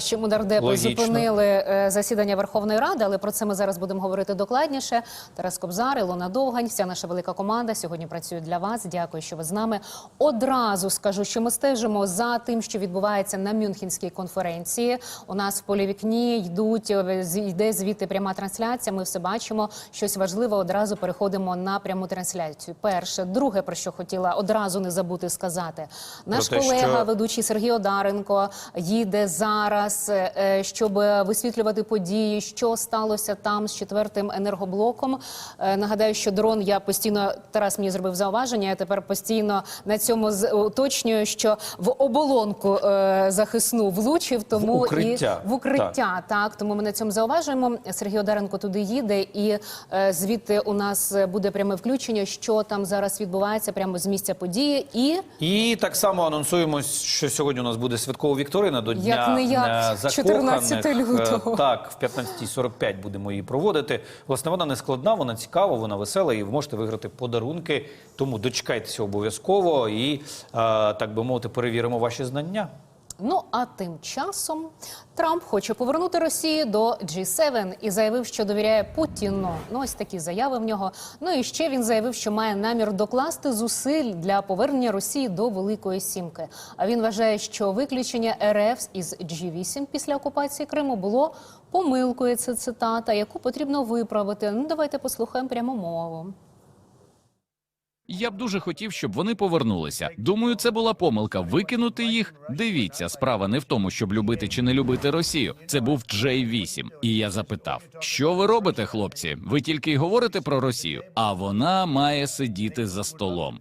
Чому нардепи Логічно. зупинили е, засідання Верховної Ради, але про це ми зараз будемо говорити докладніше. Тарас Кобзар, Ілона Довгань, вся наша велика команда сьогодні працює для вас. Дякую, що ви з нами. Одразу скажу, що ми стежимо за тим, що відбувається на Мюнхенській конференції. У нас в полі вікні йдуть е, йде звідти пряма трансляція. Ми все бачимо. Щось важливе. Одразу переходимо на пряму трансляцію. Перше, друге, про що хотіла одразу не забути сказати. Наш те, колега, що- ведучий Сергій Одаренко їде зараз, е, щоб висвітлювати події, що сталося там з четвертим енергоблоком. Е, Нагадаю, що дрон я постійно Тарас мені зробив зауваження. Я тепер постійно на цьому уточнюю, що в оболонку е, захисну влучив, тому В укриття. і в укриття. Так. тому ми на цьому зауважуємо. Сергій Одаренко туди їде, і звідти у нас буде пряме включення, що там зараз відбувається прямо з місця події. І І так само анонсуємо, що сьогодні у нас буде святкова вікторина до дня Як не як, е, 14 закоханих. лютого. Е, Так, в 15.45 будемо її проводити. Власне, вона не складна, вона цікава, вона весела, і ви можете виграти подарунки. Тому дочекайтеся обов'язково і, е, так би мовити, перевіримо ваші знання. Ну а тим часом Трамп хоче повернути Росію до G7 і заявив, що довіряє Путіну. Ну ось такі заяви в нього. Ну і ще він заявив, що має намір докласти зусиль для повернення Росії до Великої Сімки. А він вважає, що виключення РФ із G8 після окупації Криму було помилкою. Це цитата, яку потрібно виправити. Ну давайте послухаємо пряму мову. Я б дуже хотів, щоб вони повернулися. Думаю, це була помилка викинути їх. Дивіться, справа не в тому, щоб любити чи не любити Росію. Це був Джей 8 І я запитав: що ви робите, хлопці? Ви тільки й говорите про Росію, а вона має сидіти за столом.